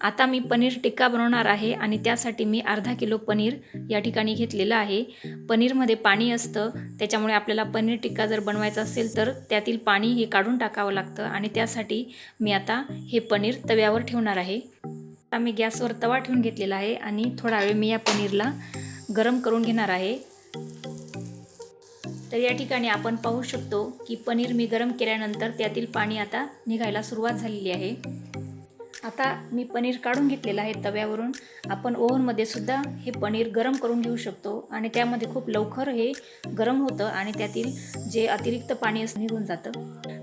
आता मी पनीर टिक्का बनवणार आहे आणि त्यासाठी मी अर्धा किलो पनीर या ठिकाणी घेतलेलं आहे. पनीरमध्ये पाणी असतं. त्याच्यामुळे आपल्याला पनीर टिक्का जर बनवायचा असेल तर त्यातील पाणी हे काढून टाकावं लागतं आणि त्यासाठी मी आता हे पनीर तव्यावर ठेवणार आहे. आता मी गॅसवर तवा ठेवून घेतलेला आहे आणि थोडा वेळ मी या पनीरला गरम करून घेणार आहे. तर या ठिकाणी आपण पाहू शकतो की पनीर मी गरम केल्यानंतर त्यातील पाणी आता निघायला सुरुवात झालेली आहे. आता मी पनीर काढून घेतलेलं आहे तव्यावरून. आपण ओव्हनमध्ये सुद्धा हे पनीर गरम करून घेऊ शकतो आणि त्यामध्ये खूप लवकर हे गरम होतं आणि त्यातील जे अतिरिक्त पाणी असं निघून जातं.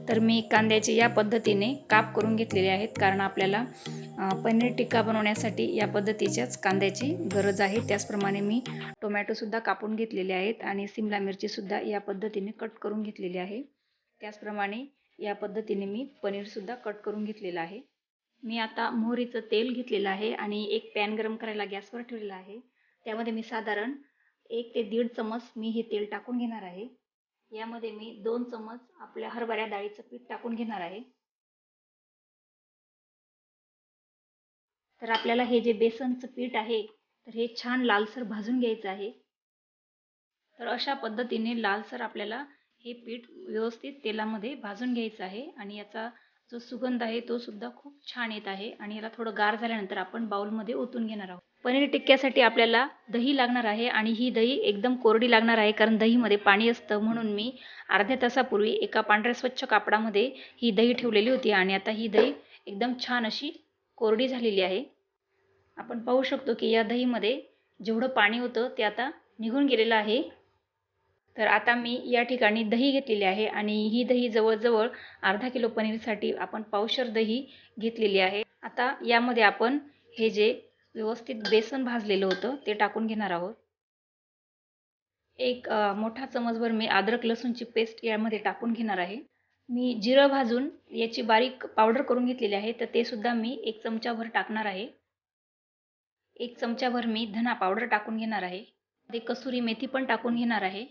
तर मी कांद्याचे या पद्धतीने काप करून घेतलेले आहेत कारण आपल्याला पनीर टिक्का बनवण्यासाठी या पद्धतीच्याच कांद्याची गरज आहे. त्याचप्रमाणे मी टोमॅटोसुद्धा कापून घेतलेले आहेत आणि सिमला मिरचीसुद्धा या पद्धतीने कट करून घेतलेली आहे. त्याचप्रमाणे या पद्धतीने मी पनीरसुद्धा कट करून घेतलेलं आहे. मी आता मोहरीचं तेल घेतलेलं आहे आणि एक पॅन गरम करायला गॅसवर ठेवलेला आहे. त्यामध्ये मी साधारण एक ते दीड चमच मी हे तेल टाकून घेणार आहे. यामध्ये मी दोन चमच आपल्या हरभऱ्या डाळीचं पीठ टाकून घेणार आहे. तर आपल्याला हे जे बेसनचं पीठ आहे तर हे छान लालसर भाजून घ्यायचं आहे. तर अशा पद्धतीने लालसर आपल्याला हे पीठ व्यवस्थित तेलामध्ये भाजून घ्यायचं आहे आणि याचा जो सुगंध आहे तो सुद्धा खूप छान येत आहे आणि याला थोडं गार झाल्यानंतर आपण बाउलमध्ये ओतून घेणार आहोत. पनीर टिक्क्यासाठी आपल्याला दही लागणार आहे आणि ही दही एकदम कोरडी लागणार आहे कारण दहीमध्ये पाणी असतं म्हणून मी अर्ध्या तासापूर्वी एका पांढऱ्या स्वच्छ कापडामध्ये ही दही ठेवलेली होती आणि आता ही दही एकदम छान अशी कोरडी झालेली आहे. आपण पाहू शकतो की या दहीमध्ये जेवढं पाणी होतं ते आता निघून गेलेलं आहे. तर आता मी या ठिकाणी दही घेतलेली आहे आणि ही दही जवळजवळ अर्धा किलो पनीरसाठी आपण पावशर दही घेतलेली आहे. आता यामध्ये आपण हे जे व्यवस्थित बेसन भाजलेलं होतं ते टाकून घेणार आहोत. एक मोठा चमचभर मी अद्रक लसूणची पेस्ट यामध्ये टाकून घेणार आहे. मी जिरं भाजून याची बारीक पावडर करून घेतलेली आहे तर ते सुद्धा मी एक चमचाभर टाकणार आहे. एक चमचाभर मी धना पावडर टाकून घेणार आहे. ते कसुरी मेथी पण टाकून घेणार आहे.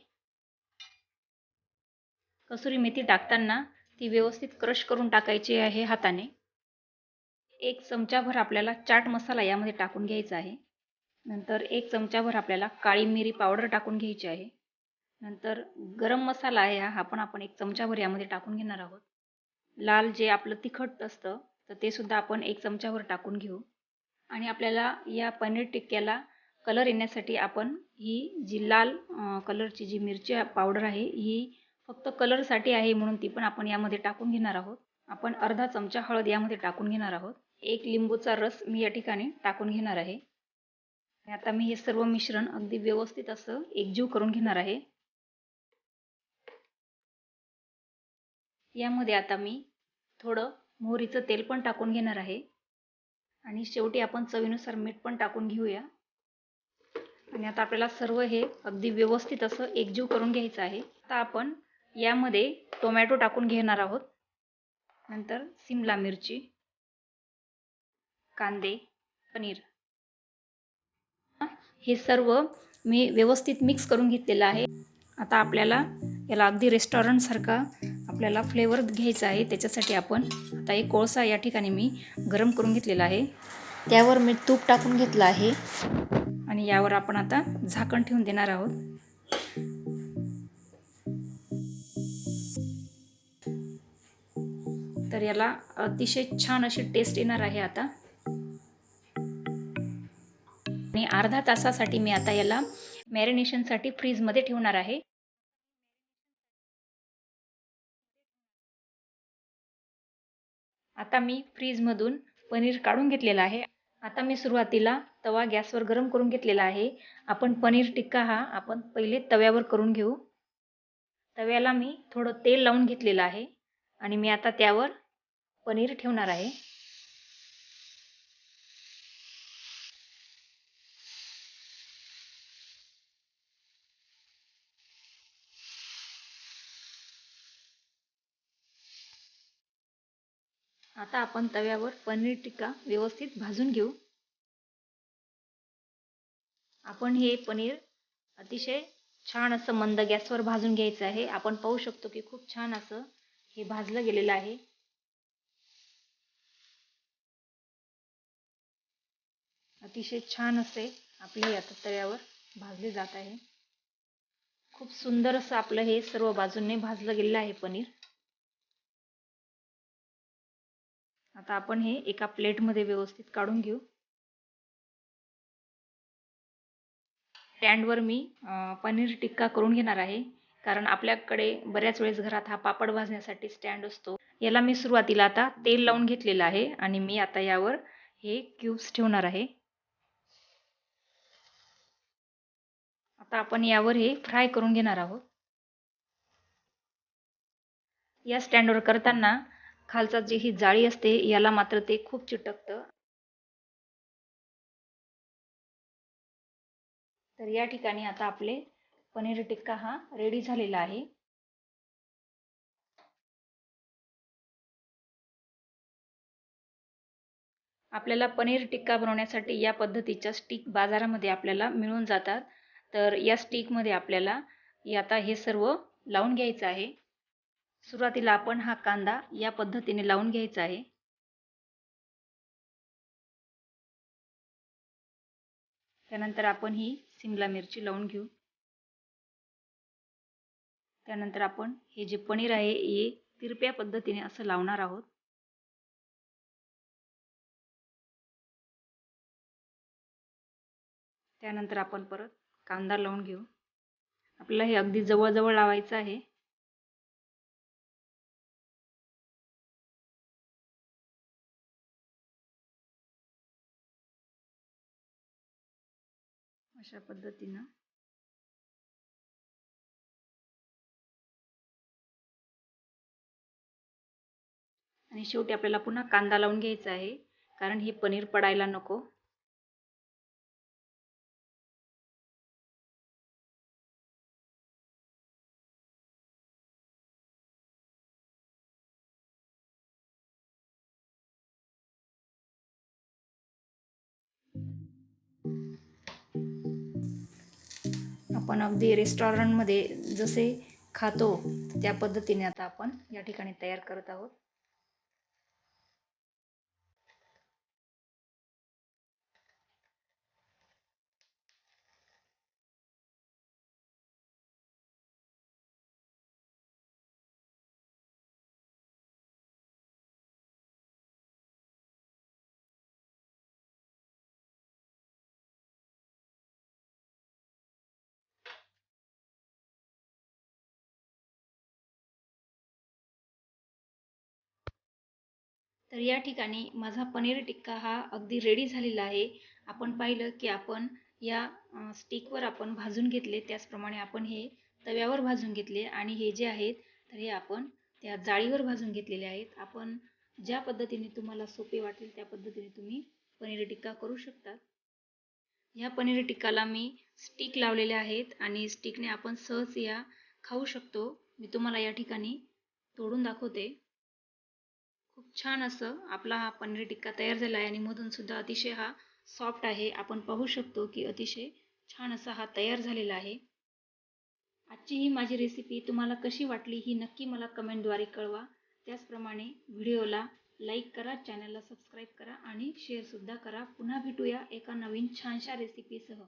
कसुरी मेथी टाकताना ती व्यवस्थित क्रश करून टाकायची आहे हाताने. एक चमचाभर आपल्याला चाट मसाला यामध्ये टाकून घ्यायचा आहे. नंतर एक चमचाभर आपल्याला काळी मिरी पावडर टाकून घ्यायची आहे. नंतर गरम मसाला आहे हा पण आपण एक चमचाभर यामध्ये टाकून घेणार आहोत. लाल जे आपलं तिखट असतं तर ते सुद्धा आपण एक चमचाभर टाकून घेऊ. आणि आपल्याला या पनीर टिक्क्याला कलर येण्यासाठी आपण ही जी लाल कलरची जी मिरची पावडर आहे ही फक्त कलरसाठी आहे म्हणून ती पण आपण यामध्ये टाकून घेणार आहोत. आपण अर्धा चमचा हळद यामध्ये टाकून घेणार आहोत. एक लिंबूचा रस मी या ठिकाणी टाकून घेणार आहे. आता मी हे सर्व मिश्रण अगदी व्यवस्थित असं एकजीव करून घेणार आहे. यामध्ये आता मी थोडं मोहरीचं तेल पण टाकून घेणार आहे. आणि शेवटी आपण चवीनुसार मीठ पण टाकून घेऊया. आणि आता आपल्याला सर्व हे अगदी व्यवस्थित असं एकजीव करून घ्यायचं आहे. आता आपण यामध्ये टोमॅटो टाकून घेणार आहोत. नंतर सिमला मिरची कांदे पनीर. हे सर्व मी व्यवस्थित मिक्स करून घेतलेलं आहे. आता आपल्याला याला अगदी रेस्टॉरंटसारखा आपल्याला फ्लेवर घ्यायचा आहे. त्याच्यासाठी आपण आता एक कोळसा या ठिकाणी मी गरम करून घेतलेला आहे. त्यावर मी तूप टाकून घेतलं आहे. आणि यावर आपण आता झाकण ठेवून देणार आहोत. तर याला अतिशय छान अशी टेस्ट येणार आहे आता. आणि अर्धा तासासाठी मी आता याला मॅरिनेशनसाठी फ्रीजमध्ये ठेवणार आहे. आता मी फ्रीजमधून पनीर काढून घेतलेलं आहे. आता मी सुरुवातीला तवा गॅसवर गरम करून घेतलेला आहे. आपण पनीर टिक्का हा आपण पहिले तव्यावर करून घेऊ. तव्याला मी थोडं तेल लावून घेतलेलं आहे. आणि मी आता त्यावर पनीर ठेवणार आहे. आता आपण तव्यावर पनीर टिक्का व्यवस्थित भाजून घेऊ. आपण हे पनीर अतिशय छान असं मंद गॅसवर भाजून घ्यायचं आहे. आपण पाहू शकतो की खूप छान असं हे भाजलं गेलेलं आहे. अतिशय छान असे आपले आता तव्यावर भाजले जात आहे. खूप सुंदर असं आपलं हे सर्व बाजूंनी भाजलं गेलेलं आहे पनीर. आता आपण हे एका प्लेटमध्ये व्यवस्थित काढून घेऊ. स्टँडवर मी पनीर टिक्का करून घेणार आहे. कारण आपल्याकडे बऱ्याच वेळेस घरात हा पापड भाजण्यासाठी स्टँड असतो. याला मी सुरुवातीला आता तेल लावून घेतलेलं आहे आणि मी आता यावर हे क्यूब्स ठेवणार आहे. आता आपण यावर हे फ्राय करून घेणार आहोत. या स्टँडवर करताना खालचा जी ही जाळी असते याला मात्र ते खूप चिटकतं. तर या ठिकाणी आता आपले पनीर टिक्का हा रेडी झालेला आहे. आपल्याला पनीर टिक्का बनवण्यासाठी या पद्धतीच्या स्टिक बाजारामध्ये आपल्याला मिळून जातात. तर या स्टिकमध्ये आपल्याला आता हे सर्व लावून घ्यायचं आहे. सुरुवातीला आपण हा कांदा या पद्धतीने लावून घ्यायचा आहे. त्यानंतर आपण ही सिमला मिरची लावून घेऊ. त्यानंतर आपण हे जे पनीर आहे हे तिरप्या पद्धतीने असं लावणार आहोत. त्यानंतर आपण परत कांदा लावून घेऊ. आपल्याला हे अगदी जवळजवळ लावायचं आहे. अशा पद्धतीनं. आणि शेवटी आपल्याला पुन्हा कांदा लावून घ्यायचा आहे. कारण हे पनीर पडायला नको. आपण अगदी रेस्टॉरंटमध्ये जसे खातो त्या पद्धतीने आता आपण या ठिकाणी तयार करत आहोत. तर या ठिकाणी माझा पनीर टिक्का हा अगदी रेडी झालेला आहे. आपण पाहिलं की आपण या स्टिकवर आपण भाजून घेतले. त्याचप्रमाणे आपण हे तव्यावर भाजून घेतले. आणि हे जे आहेत तर हे आपण त्या जाळीवर भाजून घेतलेले आहेत. आपण ज्या पद्धतीने तुम्हाला सोपे वाटेल त्या पद्धतीने तुम्ही पनीर टिक्का करू शकता ह्या पनीर टिक्काला मी स्टिक लावलेले आहेत आणि स्टिकने आपण सहज या खाऊ शकतो. मी तुम्हाला या ठिकाणी तोडून दाखवते. खूप छान असं आपला हा पनीर टिक्का तयार झाला आहे आणि मधून सुद्धा अतिशय हा सॉफ्ट आहे. आपण पाहू शकतो की अतिशय छान असा हा तयार झालेला आहे. आजची ही माझी रेसिपी तुम्हाला कशी वाटली ही नक्की मला कमेंटद्वारे कळवा. त्याचप्रमाणे व्हिडिओला लाईक करा चॅनलला सबस्क्राईब करा आणि शेअरसुद्धा करा. पुन्हा भेटूया एका नवीन छानशा रेसिपीसह